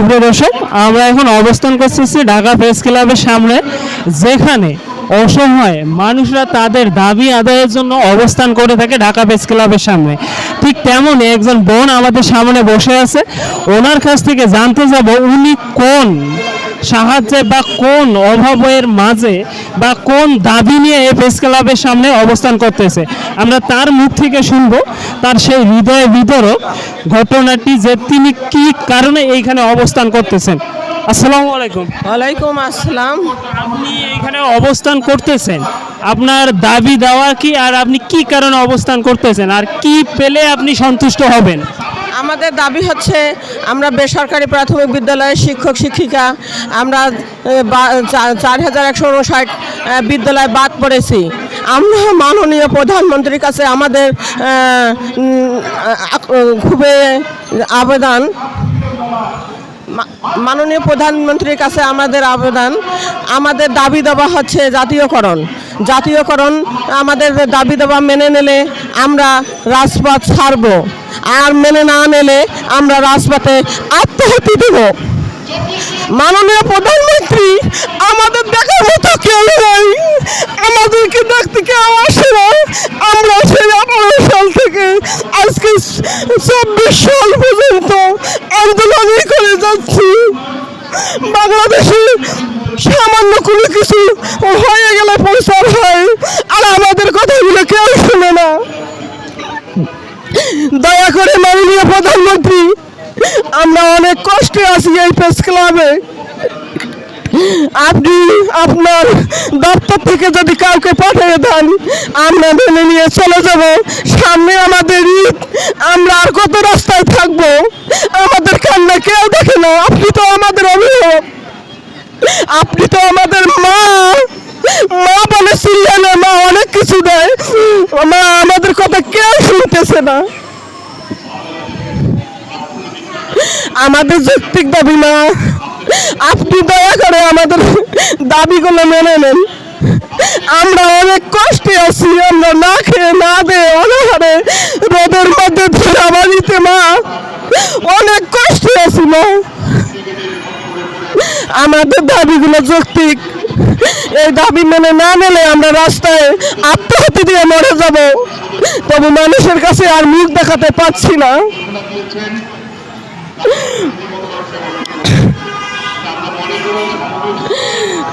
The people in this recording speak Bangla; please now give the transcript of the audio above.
সুপ্রিয় দর্শক, আমরা এখন অবস্থান করতেছি ঢাকা প্রেস ক্লাবের সামনে, যেখানে অসহায় মানুষরা তাদের দাবি আদায়ের জন্য অবস্থান করে থাকে ঢাকা প্রেস ক্লাবের সামনে। ঠিক তেমনই একজন বোন আমাদের সামনে বসে আছে। ওনার কাছ থেকে জানতে যাব উনি কোন সাহায্যে বা কোন অভাবের মাঝে বা কোন দাবি নিয়ে এই প্রেস ক্লাবের সামনে অবস্থান করতেছে? আমরা তার মুখ থেকে শুনব তার সেই হৃদয় বিতরক ঘটনাটি যে তিনি কি কারণে এইখানে অবস্থান করতেছেন। আসসালামু আলাইকুম। ওয়ালাইকুম আসসালাম। আপনি এইখানে অবস্থান করতেছেন। আপনার দাবি দেওয়া কি আর আপনি কি কারণে অবস্থান করতেছেন? আর কি পেলে আপনি সন্তুষ্ট হবেন? আমাদের দাবি হচ্ছে আমরা বেসরকারি প্রাথমিক বিদ্যালয়ের শিক্ষক, শিক্ষিকা, আমরা চার হাজার একশো উনষাট বিদ্যালয় বাদ পড়েছি। আমরা মাননীয় প্রধানমন্ত্রীর কাছে আমাদের খুবই আবেদন মাননীয় প্রধানমন্ত্রীর কাছে আমাদের আবেদন। আমাদের দাবি দেওয়া হচ্ছে জাতীয়করণ। জাতীয়করণ আমাদের দাবি দাবা মেনে নিলে আমরা রাজপথ ছাড়ব। আর মেনে না নিলে আমরা রাজপথে আত্মহত্যা দেব। মাননীয় প্রধানমন্ত্রী, আমাদের দেখার মতো কেউ নেই। আমাদেরকে দেখতে কেউ আসে না। আমরা সেই আঠারো সাল থেকে আজকে চব্বিশ সাল পর্যন্ত আন্দোলনই করে যাচ্ছি। বাংলাদেশে সামান্য কোনো কিছু প্রচার হয়। আর আমাদের কথাগুলো কেউ শুনে না। দয়া করে মাননীয় প্রধানমন্ত্রী, আমরা অনেক কষ্টে আছি এই প্রেস ক্লাবে আপনি আপনার দপ্তর থেকে যদি কাউকে পাঠিয়ে দেন, আমরা মেনে নিয়ে চলে যাব। সামনে আমাদের ঈদ আমরা আর কত রাস্তায় থাকব আমাদের কান্না কেউ দেখে না আপনি তো আমাদের অভিভাবক আপনি তো আমাদের মা মা বলে সিরিয়ালে মা অনেক কিছু দেয় আমাদের কথা কেউ শুনতেছে না। আমাদের যৌক্তিক দাবি না আপনি দয়া করে আমাদের দাবিগুলো মেনে নেন। আমরা অনেক কষ্টে আছি, আমরা না খেয়ে, না দে অনাহারে রোদের মধ্যে ধরা বাড়িতে মা। অনেক কষ্টে আছি, মা। আমাদের দাবিগুলো যৌক্তিক। এই দাবি মেনে না নিলে আমরা রাস্তায় আত্মহত্যা দিয়ে মরে যাব। তবু মানুষের কাছে আর মুখ দেখাতে পারছি না।